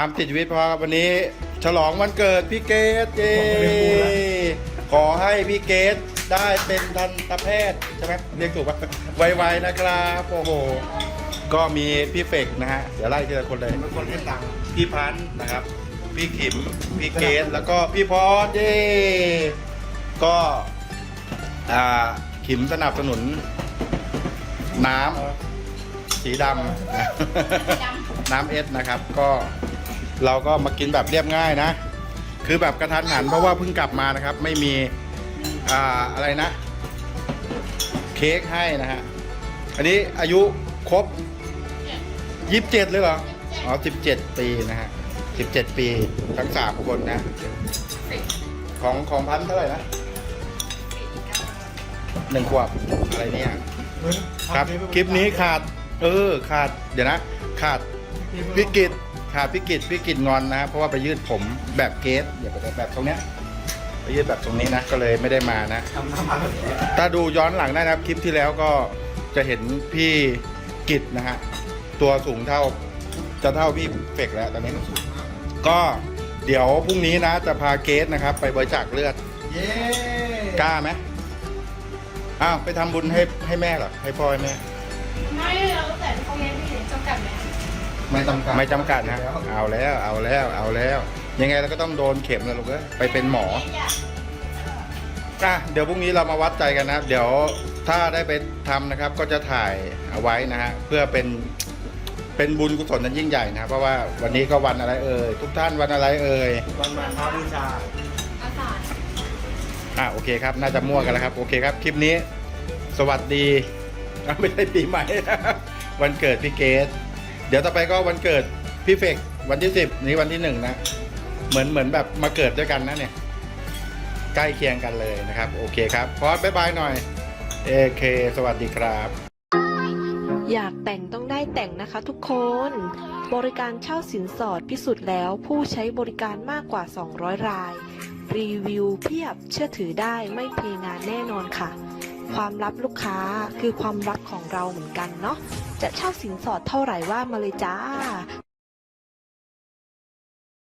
ามติดชีวิตเพราะวันนี้ ฉลองวันเกิดพี่เกดเย้ขอให้พี่เกดได้เป็นทันตแพทย์ใช่ไหมเรียกถูกปะไวๆนะครับโอ้โหก็มีพี่เฟกนะฮะเดี๋ยวไล่ทีละคนเลยเป็นคนให้ตังค์พี่พันธ์นะครับ พี่ขิมพี่เกดแล้วก็พี่พอสเย้ก็อ่าขิมสนับสนุน น้ำสีดำน้ำเอสนะครับก็ เราก็มากินแบบเรียบง่ายนะ คือแบบกระทันหันเพราะว่าเพิ่งกลับมานะครับ ไม่มีอ่าอะไรนะ เค้กให้นะฮะ อันนี้อายุครบยี่สิบเจ็ดเลยเหรอ อ๋อสิบเจ็ดปีนะฮะสิบเจ็ดปีทั้งสามคนนะ ของของพันธุ์เท่าไหร่นะหนึ่งขวบอะไรเนี่ยครับคลิปนี้ขาด เออขาด เดี๋ยวนะ ขาดพิกิต ขาดพิกิตพิกิตงอนนะ เพราะว่าไปยืดผมแบบเกสอย่าไปแบบตรงเนี้ยไปยืดแบบตรงนี้นะ ก็เลยไม่ได้มานะทำน้ำมันถ้าดูย้อนหลังได้นะครับคลิปที่แล้วก็จะเห็นพี่กิตนะฮะตัวสูงเท่าจะเท่าพี่เฟกแล้วตอนนี้ ก็เดี๋ยวพรุ่งนี้นะ จะพาเกสนะครับ ไปบริจาคเลือดเย้กล้าไหมอ้าวไปทำบุญให้ให้แม่เหรอให้พ่อให้แม่ ไม่เราแต่เขาเรียนที่จำกัดไหม ไม่จำกัดไม่จำกัดนะ เอาแล้วเอาแล้วเอาแล้ว ยังไงเราก็ต้องโดนเข็มแล้วลูกเอ้ยไปเป็นหมออะเดี๋ยวพรุ่งนี้เรามาวัดใจกันนะ เดี๋ยวถ้าได้ไปทำนะครับ ก็จะถ่ายเอาไว้นะฮะ เพื่อเป็นเป็นบุญกุศลนั้นยิ่งใหญ่นะเพราะว่าวันนี้ก็วันอะไรเอ่ยทุกท่านวันอะไรเอ่ย วันมาค้าบูชา อาสา อะโอเคครับ น่าจะมั่วกันแล้วครับ โอเคครับ คลิปนี้ สวัสดีอะไม่ใช่ปีใหม่ วันเกิดพี่เกด เดี๋ยวต่อไปก็วันเกิดพี่เฟกวันที่สิบนี้วันที่หนึ่งนะ เหมือนเหมือนแบบมาเกิดด้วยกันนะเนี่ย ใกล้เคียงกันเลยนะครับ โอเคครับพอสบายบายหน่อยเอเคสวัสดีครับ อยากแต่งต้องได้แต่งนะคะทุกคน บริการเช่าสินสอดพิสูจน์แล้วผู้ใช้บริการมากกว่า 200 ราย รีวิวเพียบเชื่อถือได้ไม่เทงานแน่นอนค่ะ ความลับลูกค้าคือความรักของเราเหมือนกันเนาะ จะเช่าสินสอดเท่าไหร่ว่ามาเลยจ้า